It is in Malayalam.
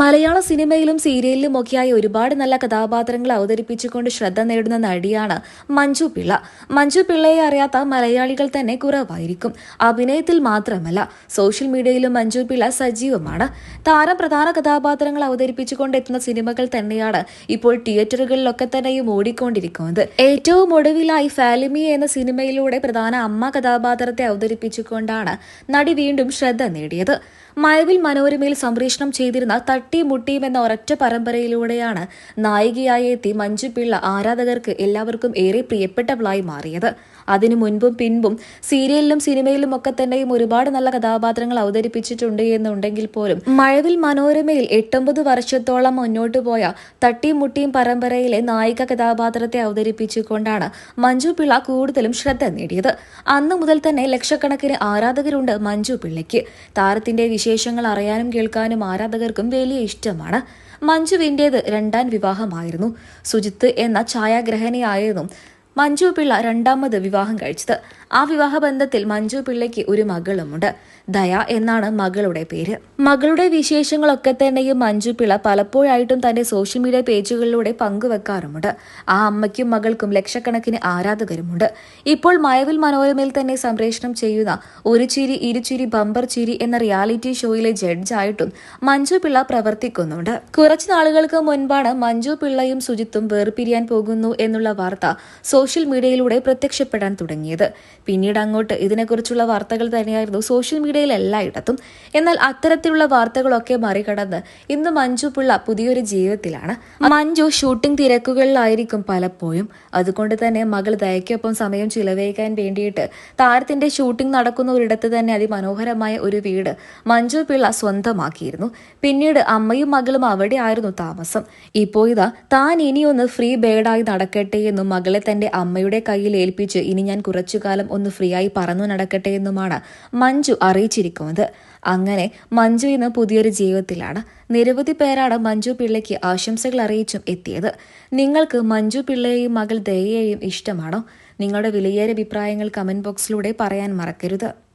മലയാള സിനിമയിലും സീരിയലിലും ഒക്കെയായി ഒരുപാട് നല്ല കഥാപാത്രങ്ങൾ അവതരിപ്പിച്ചുകൊണ്ട് ശ്രദ്ധ നേടുന്ന നടിയാണ് മഞ്ജു പിള്ള. മഞ്ജു പിള്ളയെ അറിയാത്ത മലയാളികൾ തന്നെ കുറവായിരിക്കും. അഭിനയത്തിൽ മാത്രമല്ല സോഷ്യൽ മീഡിയയിലും മഞ്ജു പിള്ള സജീവമാണ്. താരം പ്രധാന കഥാപാത്രങ്ങൾ അവതരിപ്പിച്ചുകൊണ്ട് എത്തുന്ന സിനിമകൾ തന്നെയാണ് ഇപ്പോൾ തിയേറ്ററുകളിലൊക്കെ തന്നെയും ഓടിക്കൊണ്ടിരിക്കുന്നത്. ഏറ്റവും ഒടുവിലായി ഫാലിമി എന്ന സിനിമയിലൂടെ പ്രധാന അമ്മ കഥാപാത്രത്തെ അവതരിപ്പിച്ചുകൊണ്ടാണ് നടി വീണ്ടും ശ്രദ്ധ നേടിയത്. മയവിൽ മനോരമയിൽ സംപ്രേഷണം ചെയ്തിരുന്ന തട്ടിയും മുട്ടിയും എന്ന ഒരൊറ്റ പരമ്പരയിലൂടെയാണ് നായികയായി എത്തി മഞ്ജു പിള്ള ആരാധകർക്ക് എല്ലാവർക്കും ഏറെ പ്രിയപ്പെട്ടവളായി മാറിയത്. അതിനു മുൻപും പിൻപും സീരിയലിലും സിനിമയിലും ഒക്കെ തന്നെയും ഒരുപാട് നല്ല കഥാപാത്രങ്ങൾ അവതരിപ്പിച്ചിട്ടുണ്ട് എന്നുണ്ടെങ്കിൽ പോലും മഴവിൽ മനോരമയിൽ എട്ടൊമ്പത് വർഷത്തോളം മുന്നോട്ടു പോയ തട്ടിയും മുട്ടിയും പരമ്പരയിലെ നായിക കഥാപാത്രത്തെ അവതരിപ്പിച്ചുകൊണ്ടാണ് മഞ്ജു പിള്ള കൂടുതലും ശ്രദ്ധ നേടിയത്. അന്നു മുതൽ തന്നെ ലക്ഷക്കണക്കിന് ആരാധകരുണ്ട് മഞ്ജു പിള്ളയ്ക്ക് താരത്തിന്റെ വിശേഷങ്ങൾ അറിയാനും കേൾക്കാനും ആരാധകർക്കും വലിയ ഇഷ്ടമാണ്. മഞ്ജുവിന്റേത് രണ്ടാം വിവാഹമായിരുന്നു. സുജിത്ത് എന്ന ഛായാഗ്രഹണിയായിരുന്നു. മഞ്ജു പിള്ള രണ്ടാമത് വിവാഹം കഴിച്ചത്. ആ വിവാഹ ബന്ധത്തിൽ മഞ്ജു പിള്ളയ്ക്ക് ഒരു മകളുമുണ്ട്. ദയ എന്നാണ് മകളുടെ പേര്. മകളുടെ വിശേഷങ്ങളൊക്കെ തന്നെയും മഞ്ജു പിള്ള പലപ്പോഴായിട്ടും തന്റെ സോഷ്യൽ മീഡിയ പേജുകളിലൂടെ പങ്കുവെക്കാറുമുണ്ട്. ആ അമ്മയ്ക്കും മകൾക്കും ലക്ഷക്കണക്കിന് ആരാധകരുമുണ്ട്. ഇപ്പോൾ മയവിൽ മനോരമയിൽ തന്നെ സംപ്രേഷണം ചെയ്യുന്ന ഒരു ചിരി ഇരുചിരി ബമ്പർ ചിരി എന്ന റിയാലിറ്റി ഷോയിലെ ജഡ്ജായിട്ടും മഞ്ജു പിള്ള പ്രവർത്തിക്കുന്നുണ്ട്. കുറച്ചു നാളുകൾക്ക് മുൻപാണ് മഞ്ജു പിള്ളയും സുജിത്തും വേർപിരിയാൻ പോകുന്നു എന്നുള്ള വാർത്ത സോഷ്യൽ മീഡിയയിലൂടെ പ്രത്യക്ഷപ്പെടാൻ തുടങ്ങിയത്. പിന്നീട് അങ്ങോട്ട് ഇതിനെക്കുറിച്ചുള്ള വാർത്തകൾ തന്നെയായിരുന്നു സോഷ്യൽ മീഡിയയിൽ എല്ലായിടത്തും. എന്നാൽ അത്തരത്തിലുള്ള വാർത്തകളൊക്കെ മറികടന്ന് ഇന്ന് മഞ്ജു പിള്ള പുതിയൊരു ജീവിതത്തിലാണ്. മഞ്ജു ഷൂട്ടിംഗ് തിരക്കുകളിലായിരിക്കും പലപ്പോഴും. അതുകൊണ്ട് തന്നെ മകൾ ദയക്കൊപ്പം സമയം ചിലവഴിക്കാൻ വേണ്ടിയിട്ട് താരത്തിന്റെ ഷൂട്ടിംഗ് നടക്കുന്ന ഒരിടത്ത് തന്നെ അതിമനോഹരമായ ഒരു വീട് മഞ്ജു പിള്ള സ്വന്തമാക്കിയിരുന്നു. പിന്നീട് അമ്മയും മകളും അവിടെ ആയിരുന്നു താമസം. ഇപ്പോൾ ഇതാ താൻ ഇനിയൊന്ന് ഫ്രീ ബേഡായി നടക്കട്ടെ എന്നും മകളെ തന്റെ അമ്മയുടെ കയ്യിൽ ഏൽപ്പിച്ച് ഇനി ഞാൻ കുറച്ചുകാലം ഒന്ന് ഫ്രീ ആയി പറന്നു നടക്കട്ടെ എന്നുമാണ് മഞ്ജു അറിയിച്ചിരിക്കുന്നത്. അങ്ങനെ മഞ്ജു ഇന്ന് പുതിയൊരു ജീവിതത്തിലാണ്. നിരവധി പേരാണ് മഞ്ജു പിള്ളയ്ക്ക് ആശംസകൾ അറിയിച്ചും എത്തിയത്. നിങ്ങൾക്ക് മഞ്ജു പിള്ളയെയും മകൾ ദയയെയും ഇഷ്ടമാണോ? നിങ്ങളുടെ വിലയേറിയ അഭിപ്രായങ്ങൾ കമന്റ് ബോക്സിലൂടെ പറയാൻ മറക്കരുത്.